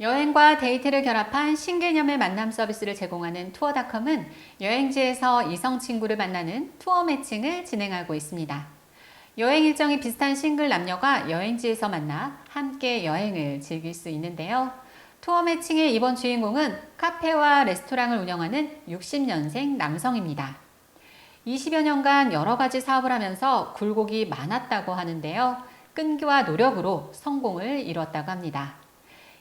여행과 데이트를 결합한 신개념의 만남 서비스를 제공하는 투어닷컴은 여행지에서 이성 친구를 만나는 투어 매칭을 진행하고 있습니다. 여행 일정이 비슷한 싱글 남녀가 여행지에서 만나 함께 여행을 즐길 수 있는데요. 투어 매칭의 이번 주인공은 카페와 레스토랑을 운영하는 60년생 남성입니다. 20여 년간 여러 가지 사업을 하면서 굴곡이 많았다고 하는데요. 끈기와 노력으로 성공을 이뤘다고 합니다.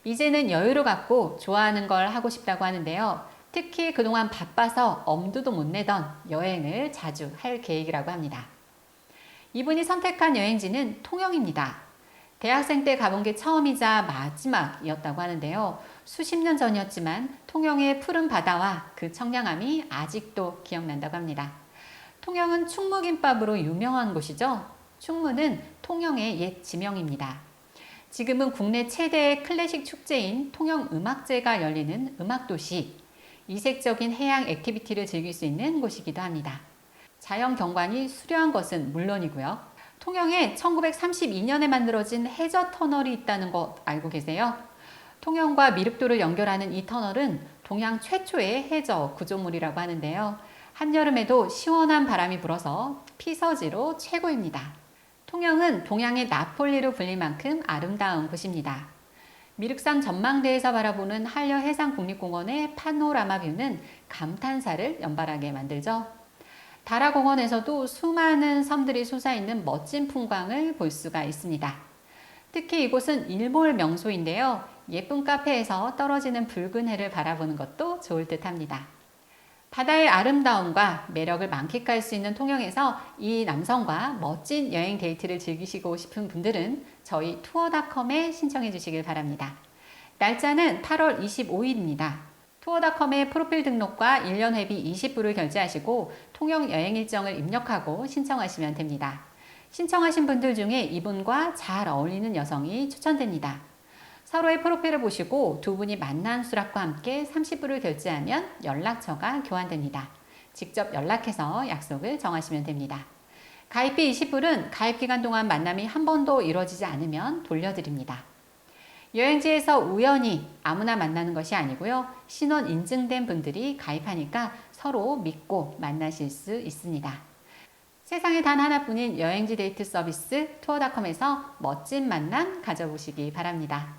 이제는 여유를 갖고 좋아하는 걸 하고 싶다고 하는데요. 특히 그동안 바빠서 엄두도 못 내던 여행을 자주 할 계획이라고 합니다. 이분이 선택한 여행지는 통영입니다. 대학생 때 가본 게 처음이자 마지막이었다고 하는데요. 수십 년 전이었지만 통영의 푸른 바다와 그 청량함이 아직도 기억난다고 합니다. 통영은 충무김밥으로 유명한 곳이죠. 충무는 통영의 옛 지명입니다. 지금은 국내 최대의 클래식 축제인 통영 음악제가 열리는 음악도시, 이색적인 해양 액티비티를 즐길 수 있는 곳이기도 합니다. 자연 경관이 수려한 것은 물론이고요. 통영에 1932년에 만들어진 해저 터널이 있다는 것 알고 계세요? 통영과 미륵도를 연결하는 이 터널은 동양 최초의 해저 구조물이라고 하는데요. 한여름에도 시원한 바람이 불어서 피서지로 최고입니다. 통영은 동양의 나폴리로 불릴 만큼 아름다운 곳입니다. 미륵산 전망대에서 바라보는 한려 해상국립공원의 파노라마 뷰는 감탄사를 연발하게 만들죠. 다라공원에서도 수많은 섬들이 솟아있는 멋진 풍광을 볼 수가 있습니다. 특히 이곳은 일몰 명소인데요. 예쁜 카페에서 떨어지는 붉은 해를 바라보는 것도 좋을 듯 합니다. 바다의 아름다움과 매력을 만끽할 수 있는 통영에서 이 남성과 멋진 여행 데이트를 즐기시고 싶은 분들은 저희 투어닷컴에 신청해 주시길 바랍니다. 날짜는 8월 25일입니다. 투어닷컴의 프로필 등록과 1년 회비 20불을 결제하시고 통영 여행 일정을 입력하고 신청하시면 됩니다. 신청하신 분들 중에 이분과 잘 어울리는 여성이 추천됩니다. 서로의 프로필을 보시고 두 분이 만난 수락과 함께 30불을 결제하면 연락처가 교환됩니다. 직접 연락해서 약속을 정하시면 됩니다. 가입비 20불은 가입 기간 동안 만남이 한 번도 이루어지지 않으면 돌려드립니다. 여행지에서 우연히 아무나 만나는 것이 아니고요. 신원 인증된 분들이 가입하니까 서로 믿고 만나실 수 있습니다. 세상에 단 하나뿐인 여행지 데이트 서비스 투어닷컴에서 멋진 만남 가져보시기 바랍니다.